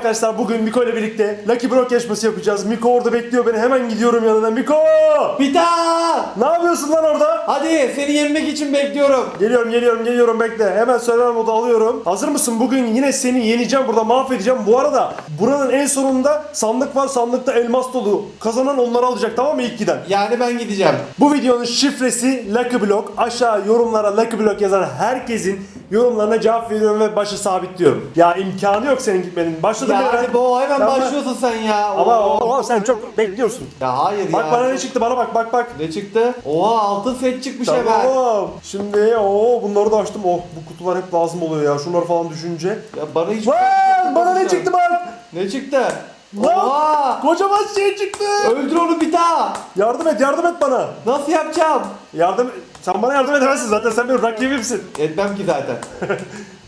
arkadaşlar bugün Miko ile birlikte Lucky Block yarışması yapacağız. Miko orada bekliyor beni. Hemen gidiyorum yanına. Miko! Pita! Ne yapıyorsun lan orada? Hadi seni yenmek için bekliyorum. Geliyorum geliyorum geliyorum bekle. Hemen survival modu alıyorum. Hazır mısın? Bugün yine seni yeneceğim burada mahvedeceğim. Bu arada buranın en sonunda sandık var. Sandıkta elmas dolu. Kazanan onları alacak tamam mı ilk giden? Yani ben gideceğim. Bu videonun şifresi Lucky Block. Aşağı yorumlara Lucky Block yazan herkesin yorumlarına cevap veriyorum ve başı sabitliyorum. Ya imkanı yok senin gitmenin. Başladım Ya hadi bo hemen Tamam. başlıyorsun sen ya. Ama Oo. ama sen çok bekliyorsun. Ya hayır Bak ya. bana ne çıktı bana bak bak bak. Ne çıktı? Oha altın set çıkmış hemen. Tamam. Şimdi o bunları da açtım. Oh bu kutular hep lazım oluyor ya. Şunları falan düşünce. Ya bana hiç... Lan bana ne çıktı bak. Ne çıktı? Lan Oha! kocaman şey çıktı. Öldür onu Pita! Yardım et yardım et bana. Nasıl yapacağım? Yardım sen bana yardım edemezsin zaten sen benim rakibimsin. Etmem ki zaten.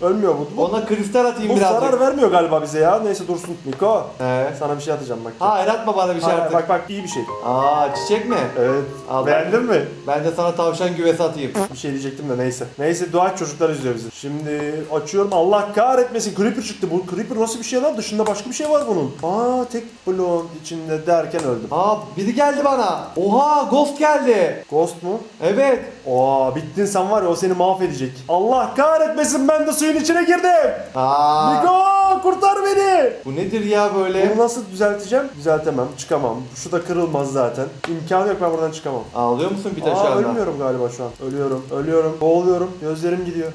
Ölmüyor bu. Bu, Ona kristal atayım bu birazcık. zarar vermiyor galiba bize ya. Neyse dursun. Niko. He. Sana bir şey atacağım bak. Hayır atma bana bir şey Hayır, artık. bak bak iyi bir şey. Aa çiçek mi? Evet. Al, Beğendin mi? Ben de sana tavşan güvesi atayım. Bir şey diyecektim de neyse. Neyse dua et çocuklar izliyor bizi. Şimdi açıyorum Allah kahretmesin Creeper çıktı. Bu Creeper nasıl bir şey lan? Dışında başka bir şey var bunun. Aa tek bloğun içinde derken öldüm. Aa biri geldi bana. Oha ghost geldi. Ghost mu? Evet. Aa bittin sen var ya o seni mahvedecek. Allah kahretmesin ben de suyun içine girdim. Aa. Niko kurtar beni. Bu nedir ya böyle? Bunu nasıl düzelteceğim? Düzeltemem, çıkamam. Şu da kırılmaz zaten. İmkanı yok ben buradan çıkamam. Ağlıyor musun Pita şu Aa ölmüyorum galiba şu an. Ölüyorum, ölüyorum, boğuluyorum. Gözlerim gidiyor.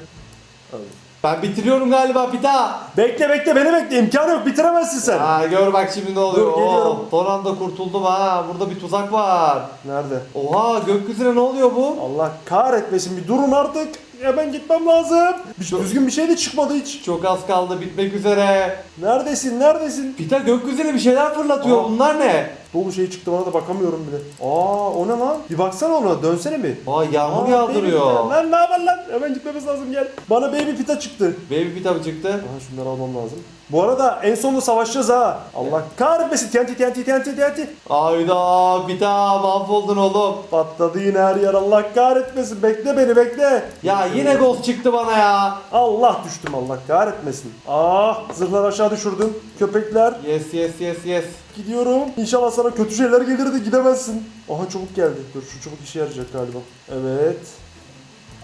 Öldüm. Ben bitiriyorum galiba Pita. Bekle bekle beni bekle imkanı yok bitiremezsin sen. Aa gör bak şimdi ne oluyor. Dur, geliyorum. Oo, son anda kurtuldum ha. Burada bir tuzak var. Nerede? Oha gökyüzüne ne oluyor bu? Allah kahretmesin bir durun artık. Hemen gitmem lazım. Bir, düzgün bir şey de çıkmadı hiç. Çok az kaldı bitmek üzere. Neredesin neredesin? Pita gökyüzüne bir şeyler fırlatıyor. Aa. Bunlar ne? Dolu şey çıktı bana da bakamıyorum bile. Aa o ne lan? Bir baksana ona dönsene bir. Aa yağmur Aa, yağdırıyor. baby pita. Lan ne haber lan? Hemen gitmemiz lazım gel. Bana baby pita çıktı. Baby Pita mı çıktı? Aha şunları almam lazım. Bu arada en sonunda savaşacağız ha. Allah kahretmesin TNT TNT TNT TNT. Ayda Pita mahvoldun oğlum. Patladı yine her yer Allah kahretmesin. Bekle beni bekle. Ya yine ghost çıktı bana ya. Allah düştüm Allah kahretmesin. Ah zırhlar aşağı düşürdüm. Köpekler Yes yes yes yes. gidiyorum. İnşallah sana kötü şeyler gelir de gidemezsin. Aha çubuk geldi. Dur şu çubuk işe yarayacak galiba. Evet.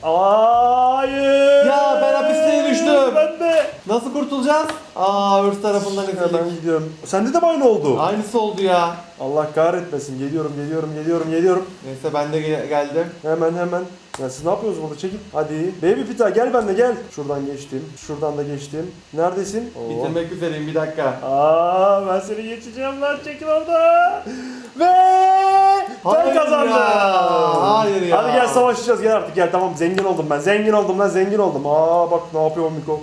Hayır. Ya, ben hapisteye düştüm. Ben. Nasıl kurtulacağız? Aa örs tarafından Hemen izledik. gidiyorum. Sende de mi aynı oldu? Aynısı oldu ya. Allah kahretmesin. Geliyorum, geliyorum, geliyorum, geliyorum. Neyse ben de gel- geldim. Hemen hemen. Ya siz ne yapıyorsunuz burada? Çekil. Hadi. Baby Pita gel ben de gel. Şuradan geçtim. Şuradan da geçtim. Neredesin? Oo. Bitirmek üzereyim bir dakika. Aa ben seni geçeceğim lan. Çekil orada. Ve ben Hayır kazandım. ya, hayır ya. Hadi gel savaşacağız. Gel artık gel. Tamam zengin oldum ben. Zengin oldum lan. Zengin oldum. Aa bak ne yapıyor Miko.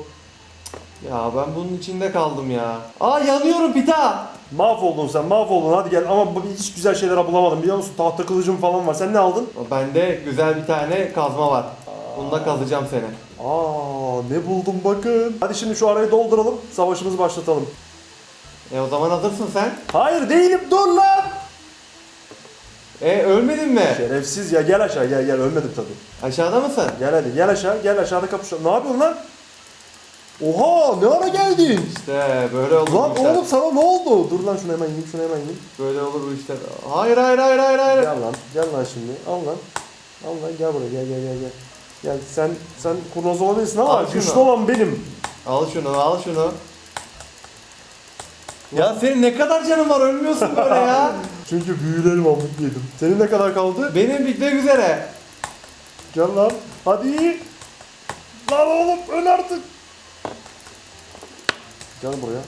Ya ben bunun içinde kaldım ya. Aa yanıyorum Pita. Mahvoldun sen mahvoldun hadi gel ama bu- hiç güzel şeyler bulamadım biliyor musun? Tahta kılıcım falan var. Sen ne aldın? Bende güzel bir tane kazma var. Bunda kazacağım seni. Aa ne buldum bakın. Hadi şimdi şu arayı dolduralım. Savaşımızı başlatalım. E o zaman hazırsın sen. Hayır değilim dur lan. E ölmedin mi? Şerefsiz ya gel aşağı gel gel ölmedim tabii. Aşağıda mısın? Gel hadi gel aşağı gel aşağıda kapışalım. Ne yapıyorsun lan? Oha ne ara geldin? İşte böyle olur Lan bu işler. oğlum sana ne oldu? Dur lan şuna hemen ineyim şuna hemen ineyim. Böyle olur bu işler. Hayır hayır hayır hayır hayır. Gel lan gel lan şimdi al lan. Al lan gel buraya gel gel gel gel. Gel sen sen kurnaz olabilirsin ama Al şunu. güçlü olan benim. Al şunu al şunu. Ya senin ne kadar canın var ölmüyorsun böyle ya. Çünkü büyüleri mamut yedim. Senin ne kadar kaldı? Benim bitmek üzere. Gel lan. Hadi. Lan oğlum öl artık. Gel buraya.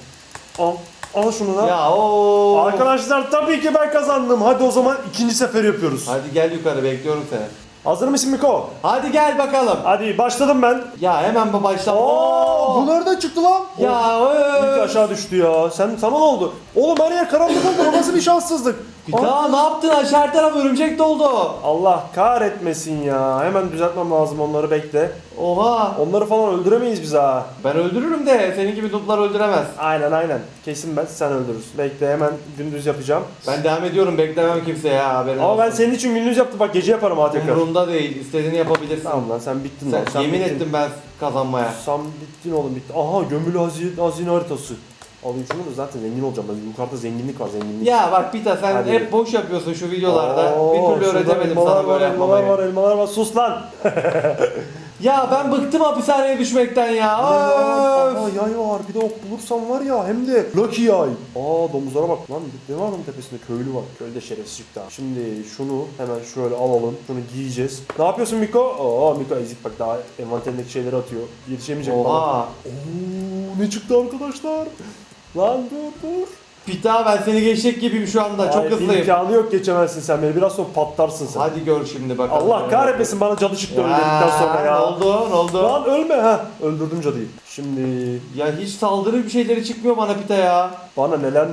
Al. Al şunu lan. Ya o. Arkadaşlar tabii ki ben kazandım. Hadi o zaman ikinci sefer yapıyoruz. Hadi gel yukarı bekliyorum seni. Hazır mısın Miko? Hadi gel bakalım. Hadi başladım ben. Ya hemen bu başla. Oo, bu nereden çıktı lan? Ya öf. aşağı düştü ya. Sen sana ne oldu? Oğlum her yer karanlık oldu. Bu nasıl bir şanssızlık? Bir daha ne yaptın? Aşağı her taraf örümcek doldu. Allah kahretmesin ya. Hemen düzeltmem lazım onları bekle. Oha. Onları falan öldüremeyiz biz ha. Ben öldürürüm de senin gibi duplar öldüremez. Aynen aynen. Kesin ben sen öldürürsün. Bekle hemen gündüz yapacağım. Ben devam ediyorum beklemem kimse ya haberin Ama ben olsun. senin için gündüz yaptım. Bak gece yaparım ha tekrar. Umurumda değil. İstediğini yapabilirsin. Tamam lan sen bittin Sen, lan. Sen yemin bittin. ettim ben kazanmaya. Sen bittin oğlum bittin. Aha gömülü hazine, hazine haritası. Alayım şunu da zaten zengin olacağım ben. Yukarıda zenginlik var zenginlik. Ya bak Pita sen Hadi. hep boş yapıyorsun şu videolarda. Oo, bir türlü şurada öğretemedim elmalar sana var, böyle elmalar yapmamayı. var, elmalar var. Sus lan. Ya ben bıktım hapishaneye düşmekten ya. Aa Öf. yay var. Bir de ok bulursam var ya hem de Lucky yay. Aa domuzlara bak lan. Ne var onun tepesinde? Köylü var. Köylü de şerefsiz çıktı ha. Şimdi şunu hemen şöyle alalım. Şunu giyeceğiz. Ne yapıyorsun Miko? Aa Miko ezik bak daha envanterindeki şeyleri atıyor. Yetişemeyecek bana. Oha. Oo ne çıktı arkadaşlar? Lan dur dur. Pita ben seni geçecek gibiyim şu anda. Çok hızlıyım. İmkanı yok geçemezsin sen beni. Biraz sonra patlarsın sen. Hadi gör şimdi bakalım. Allah kahretmesin bana cadı çıktı Ya, öldürdükten sonra ya. Ne oldu? Ne oldu? Lan ölme ha. Öldürdüm cadıyı. Şimdi Ya hiç saldırı bir şeyleri çıkmıyor bana Pita ya. bana neler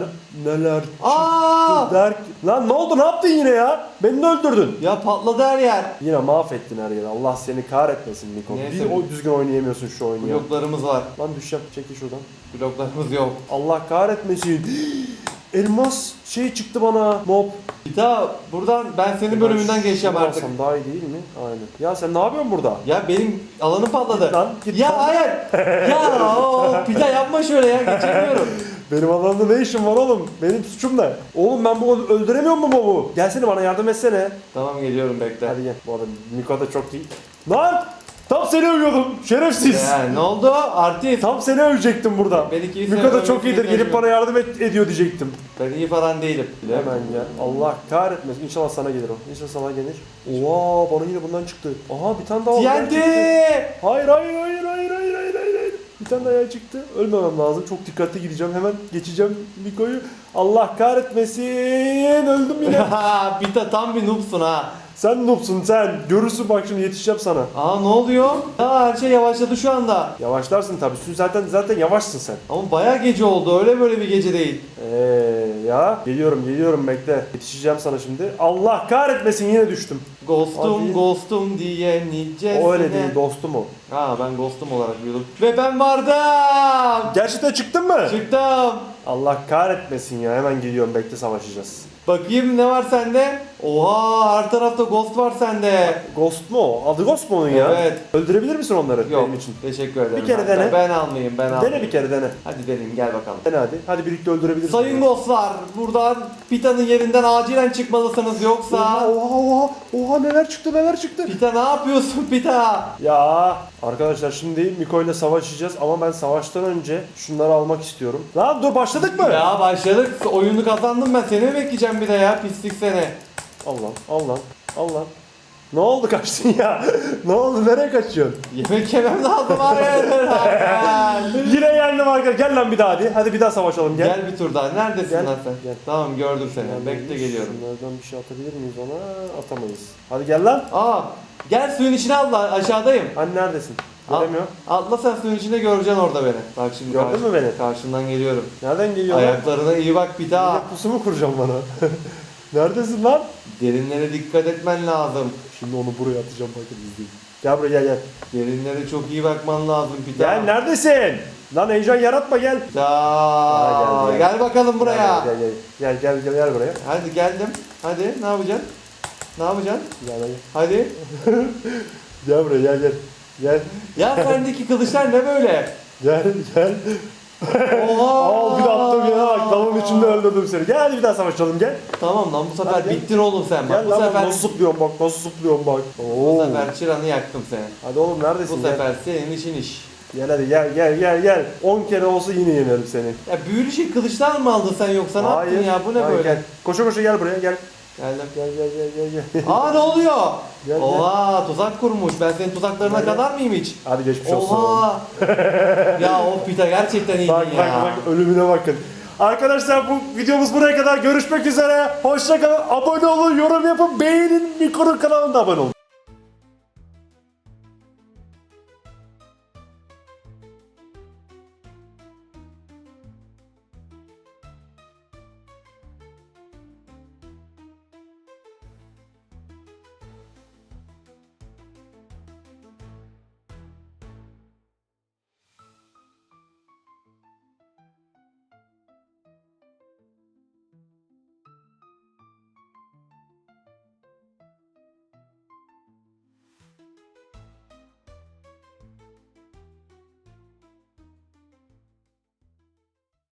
neler Aa! Çıktı der Lan ne oldu ne yaptın yine ya? Beni de öldürdün. Ya patladı her yer. Yine mahvettin her yeri. Allah seni kahretmesin Niko. Neyse. Bir o düzgün oynayamıyorsun şu oyunu ya. Bloklarımız var. Lan düşeceğim. Çekil şuradan. Bloklarımız yok. Allah kahretmesin. Elmas şey çıktı bana. Mob. Pita buradan ben senin bölümünden geçeceğim artık. alsam daha iyi değil mi? Aynen. Ya sen ne yapıyorsun burada? Ya benim alanım patladı. Git lan, git ya lan. hayır. ya o Pita yapma şöyle ya geçemiyorum. Benim alanımda ne işim var oğlum? Benim suçum ne? Oğlum ben bu öldüremiyor mu mobu? Gelsene bana yardım etsene. tamam geliyorum bekle. Hadi gel. Bu arada Miko da çok iyi. Lan! Tam seni övüyordum. Şerefsiz. Ya, ne oldu? Artist. Tam seni övecektim burada. Miko da çok iyidir. Gelip bana yardım et, ediyor diyecektim. Ben iyi falan değilim. Hemen gel. Allah kahretmesin. İnşallah sana gelir o. İnşallah sana gelir. Oha bana yine bundan çıktı. Aha bir tane daha oldu. Hayır hayır hayır hayır hayır hayır. Bir tane yay çıktı. Ölmemem lazım. Çok dikkatli gideceğim. Hemen geçeceğim Miko'yu. Allah kahretmesin. Öldüm yine. Pita tam bir noobsun ha. sen noobsun sen. Görürsün bak şimdi yetişeceğim sana. Aa ne oluyor? Aa her şey yavaşladı şu anda. Yavaşlarsın tabii. Sen zaten zaten yavaşsın sen. Ama bayağı gece oldu. Öyle böyle bir gece değil. Eee ya. Geliyorum geliyorum bekle. Yetişeceğim sana şimdi. Allah kahretmesin yine düştüm. Ghostum Hadi. ghostum diye nicesine. O öyle değil dostum o. Ha ben ghostum olarak biliyordum. Ve ben vardım. Gerçekten çıktın mı? Çıktım. Allah kahretmesin ya. Hemen geliyorum bekle savaşacağız. Bakayım ne var sende? Oha her tarafta ghost var sende. Ghost mu o? Adı Ghost mu onun ya? Evet. Öldürebilir misin onları Yok benim için? teşekkür ederim. Bir kere dene. Ben almayayım ben almayayım. Dene bir kere dene. Hadi deneyim gel bakalım. Dene hadi. Hadi birlikte öldürebilirsin. Sayın ghostlar buradan Pita'nın yerinden acilen çıkmalısınız Oha yoksa... oha oha. Oha neler çıktı neler çıktı. Pita ne yapıyorsun Pita? Ya arkadaşlar şimdi Miko ile savaşacağız ama ben savaştan önce şunları almak istiyorum. Lan dur başladık mı? Ya başladık oyunu kazandım ben seni mi bekleyeceğim bir de ya pislik seni. Allah Allah Allah. Ne oldu kaçtın ya? ne oldu nereye kaçıyorsun? Yemek yemem lazım. Gel. Yine yendim arkadaşlar. Gel lan bir daha hadi. Hadi bir daha savaşalım gel. Gel bir tur daha. Neredesin Gel, lan sen? gel. Tamam gördüm seni. Bekle geliyorum. Şunlardan bir şey atabilir miyiz ona? Atamayız. Hadi gel lan. Aa gel suyun içine atla aşağıdayım. Hani neredesin? Al- Göremiyorum. Atla sen suyun içinde göreceksin orada beni. Bak şimdi Gördün karşı- mü beni? Karşından geliyorum. Nereden geliyor lan? Ayaklarına iyi bak bir daha. pusu mu kuracağım bana? Neredesin lan? Derinlere dikkat etmen lazım. Şimdi onu buraya atacağım bakın izleyin. Gel buraya gel gel. Derinlere çok iyi bakman lazım Pita. Gel neredesin? Lan heyecan yaratma gel. Ya, Ha, gel, gel, gel. bakalım buraya. Gel gel gel gel gel, gel buraya. Hadi geldim. Hadi ne yapacaksın? Ne yapacaksın? Gel gel. Hadi. Gel buraya gel gel. Gel Ya sendeki kılıçlar ne böyle? gel gel. Oha! Al bir de attım ya bak dalın içinde öldürdüm seni. Gel hadi bir daha savaşalım gel. Tamam lan bu sefer Hadi gel. bittin oğlum sen bak. Gel bu lan sefer nasıl zıplıyorum bak nasıl zıplıyorum bak. bu Oo. sefer çıranı yaktım seni. Hadi oğlum Bu neredesin? Gel. sefer senin işin iş. Gel hadi gel gel gel gel. 10 kere olsa yine yenerim seni. Ya büyülü şey kılıçlar mı aldın sen yoksa ne yaptın ya? Bu ne Hayır, böyle? Gel. Koşa koşa gel buraya gel. Geldim. Gel gel gel gel gel. Aa ne oluyor? Gel, gel. Oha tuzak kurmuş. Ben senin tuzaklarına Gel, gel. kadar mıyım hiç? Hadi geçmiş olsun. Oha. ya o pita gerçekten iyiydin Bak bak ya. bak ölümüne bakın. Arkadaşlar bu videomuz buraya kadar. Görüşmek üzere. Hoşça kalın. Abone olun, yorum yapın, beğenin. Mikro kanalına da abone olun.